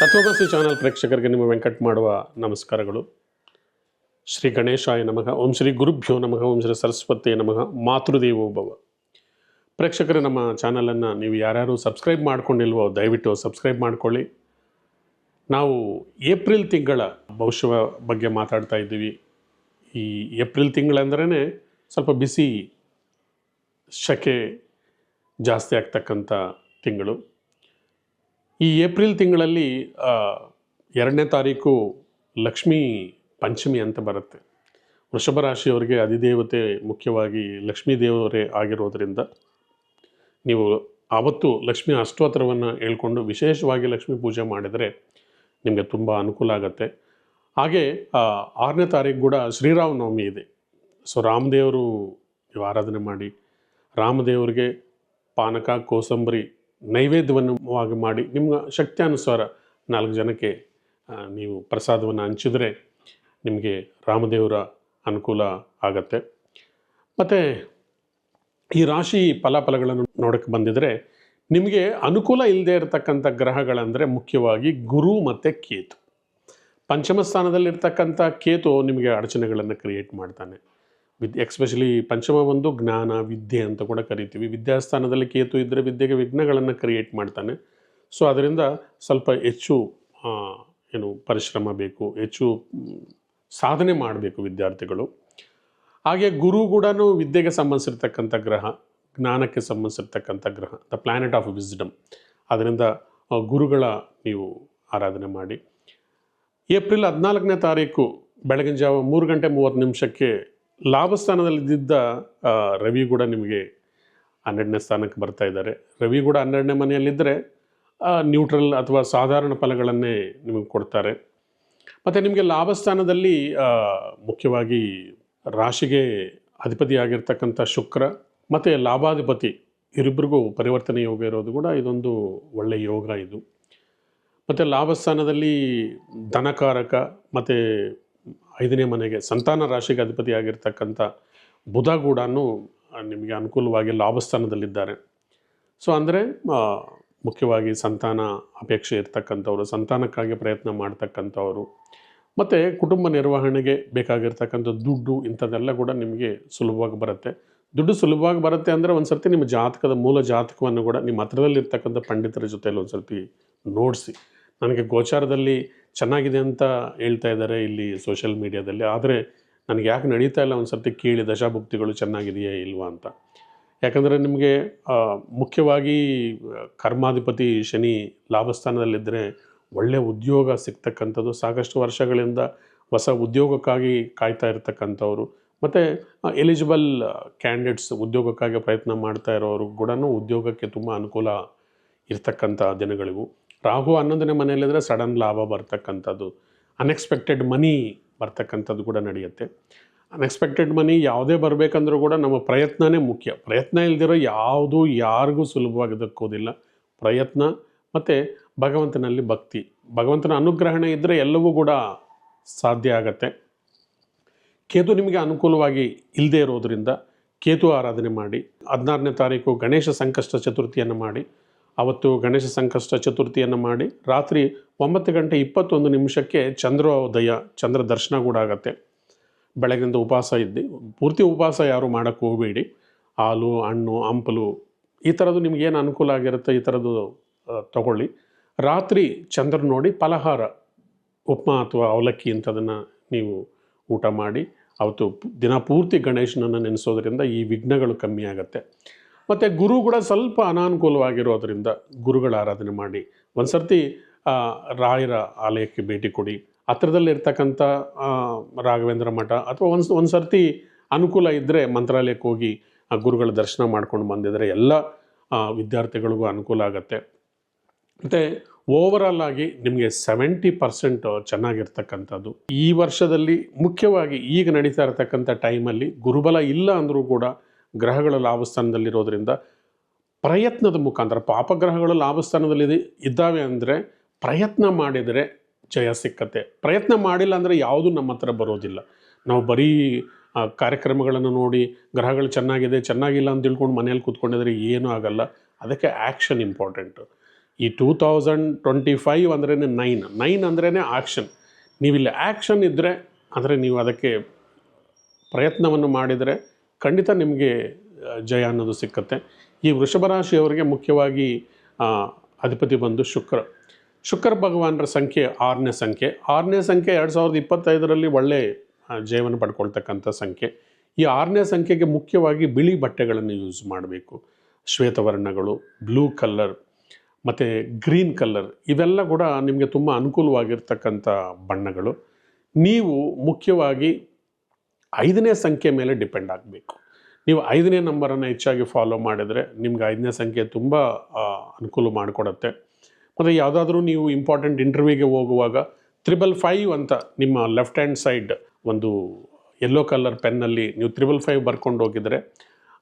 ತತ್ವಮಸಿ ಚಾನಲ್ ಪ್ರೇಕ್ಷಕರಿಗೆ ನಿಮ್ಮ ವೆಂಕಟ್ ಮಾಡುವ ನಮಸ್ಕಾರಗಳು. ಶ್ರೀ ಗಣೇಶಾಯ ನಮಃ, ಓಂ ಶ್ರೀ ಗುರುಭ್ಯೋ ನಮಃ, ಓಂ ಶ್ರೀ ಸರಸ್ವತಿ ನಮಃ ಮಾತೃದೇವೋಭವ ಪ್ರೇಕ್ಷಕರೇ, ನಮ್ಮ ಚಾನಲನ್ನು ನೀವು ಯಾರ್ಯಾರು ಸಬ್ಸ್ಕ್ರೈಬ್ ಮಾಡ್ಕೊಂಡಿಲ್ವೋ, ದಯವಿಟ್ಟು ಸಬ್ಸ್ಕ್ರೈಬ್ ಮಾಡ್ಕೊಳ್ಳಿ. ನಾವು ಏಪ್ರಿಲ್ ತಿಂಗಳ ಭವಿಷ್ಯ ಬಗ್ಗೆ ಮಾತಾಡ್ತಾ ಇದ್ದೀವಿ. ಈ ಏಪ್ರಿಲ್ ತಿಂಗಳಂದ್ರೇ ಸ್ವಲ್ಪ ಬಿಸಿ ಶಕೆ ಜಾಸ್ತಿ ಆಗ್ತಕ್ಕಂಥ ತಿಂಗಳು. ಈ ಏಪ್ರಿಲ್ ತಿಂಗಳಲ್ಲಿ ಎರಡನೇ ತಾರೀಕು ಲಕ್ಷ್ಮೀ ಪಂಚಮಿ ಅಂತ ಬರುತ್ತೆ. ವೃಷಭ ರಾಶಿಯವರಿಗೆ ಅಧಿದೇವತೆ ಮುಖ್ಯವಾಗಿ ಲಕ್ಷ್ಮೀ ದೇವರೇ ಆಗಿರೋದರಿಂದ ನೀವು ಆವತ್ತು ಲಕ್ಷ್ಮೀ ಅಷ್ಟೋತ್ತರವನ್ನು ಹೇಳ್ಕೊಂಡು ವಿಶೇಷವಾಗಿ ಲಕ್ಷ್ಮೀ ಪೂಜೆ ಮಾಡಿದರೆ ನಿಮಗೆ ತುಂಬ ಅನುಕೂಲ ಆಗುತ್ತೆ. ಹಾಗೆ ಆರನೇ ತಾರೀಕು ಕೂಡ ಶ್ರೀರಾಮನವಮಿ ಇದೆ. ಸೊ, ರಾಮದೇವರು ನೀವು ಆರಾಧನೆ ಮಾಡಿ, ರಾಮದೇವರಿಗೆ ಪಾನಕ, ಕೋಸಂಬರಿ ನೈವೇದ್ಯವನ್ನು ಮಾಡಿ ನಿಮ್ಮ ಶಕ್ತ್ಯಾನುಸಾರ ನಾಲ್ಕು ಜನಕ್ಕೆ ನೀವು ಪ್ರಸಾದವನ್ನು ಹಂಚಿದರೆ ನಿಮಗೆ ರಾಮದೇವರ ಅನುಕೂಲ ಆಗತ್ತೆ. ಮತ್ತು ಈ ರಾಶಿ ಫಲಾಫಲಗಳನ್ನು ನೋಡೋಕ್ಕೆ ಬಂದಿದ್ರೆ ನಿಮಗೆ ಅನುಕೂಲ ಇಲ್ಲದೆ ಇರತಕ್ಕಂಥ ಗ್ರಹಗಳಂದರೆ ಮುಖ್ಯವಾಗಿ ಗುರು ಮತ್ತು ಕೇತು. ಪಂಚಮ ಸ್ಥಾನದಲ್ಲಿರ್ತಕ್ಕಂಥ ಕೇತು ನಿಮಗೆ ಅಡಚಣೆಗಳನ್ನು ಕ್ರಿಯೇಟ್ ಮಾಡ್ತಾನೆ. ವಿದ್ ಎಕ್ಸ್ಪೆಷಲಿ ಪಂಚಮ ಒಂದು ಜ್ಞಾನ, ವಿದ್ಯೆ ಅಂತ ಕೂಡ ಕರಿತೀವಿ. ವಿದ್ಯಾಸ್ಥಾನದಲ್ಲಿ ಕೇತು ಇದ್ದರೆ ವಿದ್ಯೆಗೆ ವಿಘ್ನಗಳನ್ನು ಕ್ರಿಯೇಟ್ ಮಾಡ್ತಾನೆ. ಸೊ ಅದರಿಂದ ಸ್ವಲ್ಪ ಹೆಚ್ಚು ಏನು ಪರಿಶ್ರಮ ಬೇಕು, ಹೆಚ್ಚು ಸಾಧನೆ ಮಾಡಬೇಕು ವಿದ್ಯಾರ್ಥಿಗಳು. ಹಾಗೆ ಗುರು ಕೂಡ ವಿದ್ಯೆಗೆ ಸಂಬಂಧಿಸಿರ್ತಕ್ಕಂಥ ಗ್ರಹ, ಜ್ಞಾನಕ್ಕೆ ಸಂಬಂಧಿಸಿರ್ತಕ್ಕಂಥ ಗ್ರಹ, ದ ಪ್ಲಾನೆಟ್ ಆಫ್ ವಿಸ್ಡಮ್. ಅದರಿಂದ ಗುರುಗಳ ನೀವು ಆರಾಧನೆ ಮಾಡಿ. ಏಪ್ರಿಲ್ ಹದಿನಾಲ್ಕನೇ ತಾರೀಕು, ಬೆಳಗಿನ ಜಾವ ಮೂರು ಗಂಟೆ ಮೂವತ್ತು ನಿಮಿಷಕ್ಕೆ ಲಾಭಸ್ಥಾನದಲ್ಲಿದ್ದ ಸ್ಥಾನದಲ್ಲಿದ್ದ ರವಿ ಕೂಡ ನಿಮಗೆ ಹನ್ನೆರಡನೇ ಸ್ಥಾನಕ್ಕೆ ಬರ್ತಾ ಇದ್ದಾರೆ. ರವಿ ಕೂಡ ಹನ್ನೆರಡನೇ ಮನೆಯಲ್ಲಿದ್ದರೆ ನ್ಯೂಟ್ರಲ್ ಅಥವಾ ಸಾಧಾರಣ ಫಲಗಳನ್ನೇ ನಿಮಗೆ ಕೊಡ್ತಾರೆ. ಮತ್ತು ನಿಮಗೆ ಲಾಭಸ್ಥಾನದಲ್ಲಿ ಸ್ಥಾನದಲ್ಲಿ ಮುಖ್ಯವಾಗಿ ರಾಶಿಗೆ ಅಧಿಪತಿಯಾಗಿರ್ತಕ್ಕಂಥ ಶುಕ್ರ ಮತ್ತು ಲಾಭಾಧಿಪತಿ ಇರಿಬ್ರಿಗೂ ಪರಿವರ್ತನೆ ಯೋಗ ಇರೋದು ಕೂಡ ಇದೊಂದು ಒಳ್ಳೆಯ ಯೋಗ ಇದು. ಮತ್ತು ಲಾಭಸ್ಥಾನದಲ್ಲಿ ಧನಕಾರಕ ಮತ್ತು ಐದನೇ ಮನೆಗೆ ಸಂತಾನ ರಾಶಿಗೆ ಅಧಿಪತಿಯಾಗಿರ್ತಕ್ಕಂಥ ಬುಧ ಕೂಡ ನಿಮಗೆ ಅನುಕೂಲವಾಗಿ ಲಾಭಸ್ಥಾನದಲ್ಲಿದ್ದಾರೆ. ಸೊ ಅಂದರೆ ಮುಖ್ಯವಾಗಿ ಸಂತಾನ ಅಪೇಕ್ಷೆ ಇರ್ತಕ್ಕಂಥವ್ರು, ಸಂತಾನಕ್ಕಾಗಿ ಪ್ರಯತ್ನ ಮಾಡ್ತಕ್ಕಂಥವ್ರು, ಮತ್ತು ಕುಟುಂಬ ನಿರ್ವಹಣೆಗೆ ಬೇಕಾಗಿರ್ತಕ್ಕಂಥ ದುಡ್ಡು ಇಂಥದ್ದೆಲ್ಲ ಕೂಡ ನಿಮಗೆ ಸುಲಭವಾಗಿ ಬರುತ್ತೆ. ದುಡ್ಡು ಸುಲಭವಾಗಿ ಬರುತ್ತೆ ಅಂದರೆ ಒಂದು ಸರ್ತಿ ನಿಮ್ಮ ಜಾತಕದ ಮೂಲ ಜಾತಕವನ್ನು ಕೂಡ ನಿಮ್ಮ ಹತ್ರದಲ್ಲಿರ್ತಕ್ಕಂಥ ಪಂಡಿತರ ಜೊತೆಯಲ್ಲಿ ಒಂದು ಸರ್ತಿ ನೋಡಿಸಿ. ನನಗೆ ಗೋಚಾರದಲ್ಲಿ ಚೆನ್ನಾಗಿದೆ ಅಂತ ಹೇಳ್ತಾ ಇದ್ದಾರೆ ಇಲ್ಲಿ ಸೋಷಿಯಲ್ ಮೀಡಿಯಾದಲ್ಲಿ. ಆದರೆ ನನಗೆ ಯಾಕೆ ನಡೀತಾ ಇಲ್ಲ ಒಂದು ಸರ್ತಿ ಕೇಳಿ ದಶಾಭುಕ್ತಿಗಳು ಚೆನ್ನಾಗಿದೆಯಾ ಇಲ್ವಾ ಅಂತ. ಯಾಕಂದರೆ ನಿಮಗೆ ಮುಖ್ಯವಾಗಿ ಕರ್ಮಾಧಿಪತಿ ಶನಿ ಲಾಭಸ್ಥಾನದಲ್ಲಿದ್ದರೆ ಒಳ್ಳೆಯ ಉದ್ಯೋಗ ಸಿಗ್ತಕ್ಕಂಥದ್ದು. ಸಾಕಷ್ಟು ವರ್ಷಗಳಿಂದ ಹೊಸ ಉದ್ಯೋಗಕ್ಕಾಗಿ ಕಾಯ್ತಾ ಇರ್ತಕ್ಕಂಥವ್ರು. ಮತ್ತು ಎಲಿಜಿಬಲ್ ಕ್ಯಾಂಡಿಡೇಟ್ಸ್ ಉದ್ಯೋಗಕ್ಕಾಗಿ ಪ್ರಯತ್ನ ಮಾಡ್ತಾ ಇರೋರು ಕೂಡ ಉದ್ಯೋಗಕ್ಕೆ ತುಂಬ ಅನುಕೂಲ ಇರ್ತಕ್ಕಂಥ ದಿನಗಳಿವು. ರಾಹು ಹನ್ನೊಂದನೇ ಮನೆಯಲ್ಲಿದ್ದರೆ ಸಡನ್ ಲಾಭ ಬರ್ತಕ್ಕಂಥದ್ದು ಅನ್ಎಕ್ಸ್ಪೆಕ್ಟೆಡ್ ಮನಿ ಬರ್ತಕ್ಕಂಥದ್ದು ಕೂಡ ನಡೆಯುತ್ತೆ. ಅನ್ಎಕ್ಸ್ಪೆಕ್ಟೆಡ್ ಮನಿ ಯಾವುದೇ ಬರಬೇಕಂದ್ರೂ ಕೂಡ ನಮ್ಮ ಪ್ರಯತ್ನನೇ ಮುಖ್ಯ. ಪ್ರಯತ್ನ ಇಲ್ದಿರೋ ಯಾವುದೂ ಯಾರಿಗೂ ಸುಲಭವಾಗಿ ದಕ್ಕೋದಿಲ್ಲ. ಪ್ರಯತ್ನ ಮತ್ತು ಭಗವಂತನಲ್ಲಿ ಭಕ್ತಿ. ಭಗವಂತನ ಅನುಗ್ರಹಣೆ ಇದ್ದರೆ ಎಲ್ಲವೂ ಕೂಡ ಸಾಧ್ಯ ಆಗತ್ತೆ. ಕೇತು ನಿಮಗೆ ಅನುಕೂಲವಾಗಿ ಇಲ್ಲದೆ ಇರೋದರಿಂದ ಕೇತು ಆರಾಧನೆ ಮಾಡಿ, ಹದಿನಾರನೇ ತಾರೀಕು ಗಣೇಶ ಸಂಕಷ್ಟ ಚತುರ್ಥಿಯನ್ನು ಮಾಡಿ ಅವತ್ತು ಗಣೇಶ ಸಂಕಷ್ಟ ಚತುರ್ಥಿಯನ್ನು ಮಾಡಿ ರಾತ್ರಿ ಒಂಬತ್ತು ಗಂಟೆ ಇಪ್ಪತ್ತೊಂದು ನಿಮಿಷಕ್ಕೆ ಚಂದ್ರೋದಯ, ಚಂದ್ರ ದರ್ಶನ ಕೂಡ ಆಗತ್ತೆ. ಬೆಳಗಿನಿಂದ ಉಪವಾಸ ಇದ್ದು, ಪೂರ್ತಿ ಉಪವಾಸ ಯಾರು ಮಾಡೋಕ್ಕೆ ಹೋಗಬೇಡಿ. ಹಾಲು, ಹಣ್ಣು, ಹಂಪಲು, ಈ ಥರದ್ದು ನಿಮಗೇನು ಅನುಕೂಲ ಆಗಿರುತ್ತೆ ಈ ಥರದ್ದು ತಗೊಳ್ಳಿ. ರಾತ್ರಿ ಚಂದ್ರ ನೋಡಿ ಫಲಹಾರ, ಉಪ್ಮಾ ಅಥವಾ ಅವಲಕ್ಕಿ ಇಂಥದನ್ನು ನೀವು ಊಟ ಮಾಡಿ, ಅವತ್ತು ದಿನ ಪೂರ್ತಿ ಗಣೇಶನನ್ನು ನೆನೆಸೋದ್ರಿಂದ ಈ ವಿಘ್ನಗಳು ಕಮ್ಮಿ ಆಗುತ್ತೆ. ಮತ್ತು ಗುರು ಕೂಡ ಸ್ವಲ್ಪ ಅನಾನುಕೂಲವಾಗಿರೋದ್ರಿಂದ ಗುರುಗಳ ಆರಾಧನೆ ಮಾಡಿ. ಒಂದು ಸರ್ತಿ ರಾಯರ ಆಲಯಕ್ಕೆ ಭೇಟಿ ಕೊಡಿ. ಹತ್ರದಲ್ಲಿರ್ತಕ್ಕಂಥ ರಾಘವೇಂದ್ರ ಮಠ ಅಥವಾ ಒಂದು ಒಂದು ಸರ್ತಿ ಅನುಕೂಲ ಇದ್ದರೆ ಮಂತ್ರಾಲಯಕ್ಕೆ ಹೋಗಿ ಆ ಗುರುಗಳ ದರ್ಶನ ಮಾಡ್ಕೊಂಡು ಬಂದಿದ್ರೆ ಎಲ್ಲ ವಿದ್ಯಾರ್ಥಿಗಳಿಗೂ ಅನುಕೂಲ ಆಗುತ್ತೆ. ಮತ್ತು ಓವರಾಲ್ ಆಗಿ ನಿಮಗೆ ಸೆವೆಂಟಿ ಪರ್ಸೆಂಟ್ ಚೆನ್ನಾಗಿರ್ತಕ್ಕಂಥದ್ದು. ಈ ವರ್ಷದಲ್ಲಿ ಮುಖ್ಯವಾಗಿ ಈಗ ನಡೀತಾ ಇರತಕ್ಕಂಥ ಟೈಮಲ್ಲಿ ಗುರುಬಲ ಇಲ್ಲ ಅಂದರೂ ಕೂಡ ಗ್ರಹಗಳ ಲಾಭಸ್ಥಾನದಲ್ಲಿರೋದ್ರಿಂದ ಪ್ರಯತ್ನದ ಮುಖಾಂತರ, ಪಾಪಗ್ರಹಗಳು ಲಾಭಸ್ಥಾನದಲ್ಲಿ ಇದ್ದಾವೆ ಅಂದರೆ ಪ್ರಯತ್ನ ಮಾಡಿದರೆ ಜಯ ಸಿಕ್ಕತ್ತೆ. ಪ್ರಯತ್ನ ಮಾಡಿಲ್ಲ ಅಂದರೆ ಯಾವುದೂ ನಮ್ಮ ಹತ್ರ ಬರೋದಿಲ್ಲ. ನಾವು ಬರೀ ಕಾರ್ಯಕ್ರಮಗಳನ್ನು ನೋಡಿ, ಗ್ರಹಗಳು ಚೆನ್ನಾಗಿದೆ, ಚೆನ್ನಾಗಿಲ್ಲ ಅಂತ ತಿಳ್ಕೊಂಡು ಮನೇಲಿ ಕೂತ್ಕೊಂಡಿದ್ರೆ ಏನೂ ಆಗಲ್ಲ. ಅದಕ್ಕೆ ಆ್ಯಕ್ಷನ್ ಇಂಪಾರ್ಟೆಂಟು. ಈ ಟೂ ತೌಸಂಡ್ ಟ್ವೆಂಟಿ ಫೈವ್ ಅಂದ್ರೇ ನೈನ್. ನೈನ್ ಅಂದ್ರೇ ಆ್ಯಕ್ಷನ್ ನೀವಿಲ್ಲಿ ಆ್ಯಕ್ಷನ್ ಇದ್ದರೆ ಅಂದರೆ ನೀವು ಅದಕ್ಕೆ ಪ್ರಯತ್ನವನ್ನು ಮಾಡಿದರೆ ಖಂಡಿತ ನಿಮಗೆ ಜಯ ಅನ್ನೋದು ಸಿಕ್ಕತ್ತೆ. ಈ ವೃಷಭ ರಾಶಿಯವರಿಗೆ ಮುಖ್ಯವಾಗಿ ಅಧಿಪತಿ ಬಂದು ಶುಕ್ರ. ಶುಕ್ರ ಭಗವಾನರ ಸಂಖ್ಯೆ ಆರನೇ ಸಂಖ್ಯೆ. ಆರನೇ ಸಂಖ್ಯೆ ಎರಡು ಸಾವಿರದ ಇಪ್ಪತ್ತೈದರಲ್ಲಿ ಒಳ್ಳೆ ಜಯವನ್ನು ಪಡ್ಕೊಳ್ತಕ್ಕಂಥ ಸಂಖ್ಯೆ. ಈ ಆರನೇ ಸಂಖ್ಯೆಗೆ ಮುಖ್ಯವಾಗಿ ಬಿಳಿ ಬಟ್ಟೆಗಳನ್ನು ಯೂಸ್ ಮಾಡಬೇಕು. ಶ್ವೇತವರ್ಣಗಳು ಬ್ಲೂ ಕಲ್ಲರ್ ಮತ್ತು ಗ್ರೀನ್ ಕಲ್ಲರ್ ಇವೆಲ್ಲ ಕೂಡ ನಿಮಗೆ ತುಂಬ ಅನುಕೂಲವಾಗಿರ್ತಕ್ಕಂಥ ಬಣ್ಣಗಳು. ನೀವು ಮುಖ್ಯವಾಗಿ ಐದನೇ ಸಂಖ್ಯೆ ಮೇಲೆ ಡಿಪೆಂಡ್ ಆಗಬೇಕು. ನೀವು ಐದನೇ ನಂಬರನ್ನು ಹೆಚ್ಚಾಗಿ ಫಾಲೋ ಮಾಡಿದರೆ ನಿಮ್ಗೆ ಐದನೇ ಸಂಖ್ಯೆ ತುಂಬ ಅನುಕೂಲ ಮಾಡಿಕೊಡುತ್ತೆ. ಮತ್ತು ಯಾವುದಾದ್ರೂ ನೀವು ಇಂಪಾರ್ಟೆಂಟ್ ಇಂಟರ್ವ್ಯೂಗೆ ಹೋಗುವಾಗ ತ್ರಿಬಲ್ ಫೈವ್ ಅಂತ ನಿಮ್ಮ ಲೆಫ್ಟ್ ಹ್ಯಾಂಡ್ ಸೈಡ್ ಒಂದು ಯೆಲ್ಲೋ ಕಲರ್ ಪೆನ್ನಲ್ಲಿ ನೀವು ತ್ರಿಬಲ್ ಫೈವ್ ಬರ್ಕೊಂಡು ಹೋಗಿದರೆ,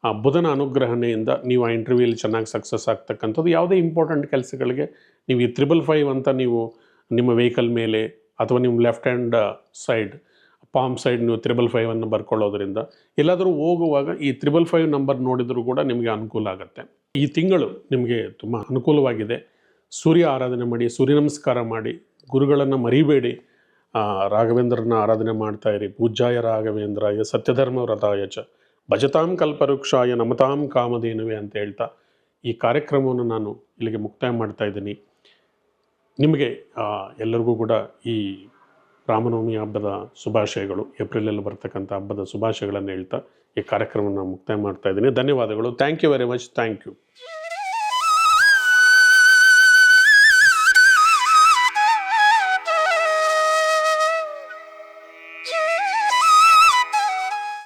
ಆ, ಬುಧನ ಅನುಗ್ರಹಣೆಯಿಂದ ನೀವು ಆ ಇಂಟರ್ವ್ಯೂಲಿ ಚೆನ್ನಾಗಿ ಸಕ್ಸಸ್ ಆಗ್ತಕ್ಕಂಥದ್ದು ಯಾವುದೇ ಇಂಪಾರ್ಟೆಂಟ್ ಕೆಲಸಗಳಿಗೆ ನೀವು ಈ ತ್ರಿಬಲ್ ಫೈವ್ ಅಂತ ನೀವು ನಿಮ್ಮ ವೆಹಿಕಲ್ ಮೇಲೆ ಅಥವಾ ನಿಮ್ಮ left hand side palm side ನೀವು ತ್ರಿಬಲ್ ಫೈವನ್ನು ಬರ್ಕೊಳ್ಳೋದ್ರಿಂದ. ಎಲ್ಲಾದರೂ ಹೋಗುವಾಗ ಈ ತ್ರಿಬಲ್ ಫೈವ್ ನಂಬರ್ ನೋಡಿದರೂ ಕೂಡ ನಿಮಗೆ ಅನುಕೂಲ ಆಗುತ್ತೆ. ಈ ತಿಂಗಳು ನಿಮಗೆ ತುಂಬ ಅನುಕೂಲವಾಗಿದೆ. ಸೂರ್ಯ ಆರಾಧನೆ ಮಾಡಿ, ಸೂರ್ಯ ನಮಸ್ಕಾರ ಮಾಡಿ, ಗುರುಗಳನ್ನು ಮರಿಬೇಡಿ. ರಾಘವೇಂದ್ರನ ಆರಾಧನೆ ಮಾಡ್ತಾ ಇರಿ. ಪೂಜ್ಯಾಯ ರಾಘವೇಂದ್ರಾಯ, ಸತ್ಯಧರ್ಮ ವ್ರತಾಯ ಚ, ಭಜತಾಂ ಕಲ್ಪವೃಕ್ಷಾಯ, ನಮತಾಂ ಕಾಮಧೇನುವೆ ಅಂತ ಹೇಳ್ತಾ ಈ ಕಾರ್ಯಕ್ರಮವನ್ನು ನಾನು ಇಲ್ಲಿಗೆ ಮುಕ್ತಾಯ ಮಾಡ್ತಾ ಇದ್ದೀನಿ. ನಿಮಗೆ ಎಲ್ಲರಿಗೂ ಕೂಡ ಈ ರಾಮನವಮಿ ಹಬ್ಬದ ಶುಭಾಶಯಗಳು. ಏಪ್ರಿಲಲ್ಲಿ ಬರ್ತಕ್ಕಂಥ ಹಬ್ಬದ ಶುಭಾಶಯಗಳನ್ನು ಹೇಳ್ತಾ ಈ ಕಾರ್ಯಕ್ರಮವನ್ನು ಮುಕ್ತಾಯ ಮಾಡ್ತಾ ಇದ್ದೀನಿ. ಧನ್ಯವಾದಗಳು. Thank you very much thank you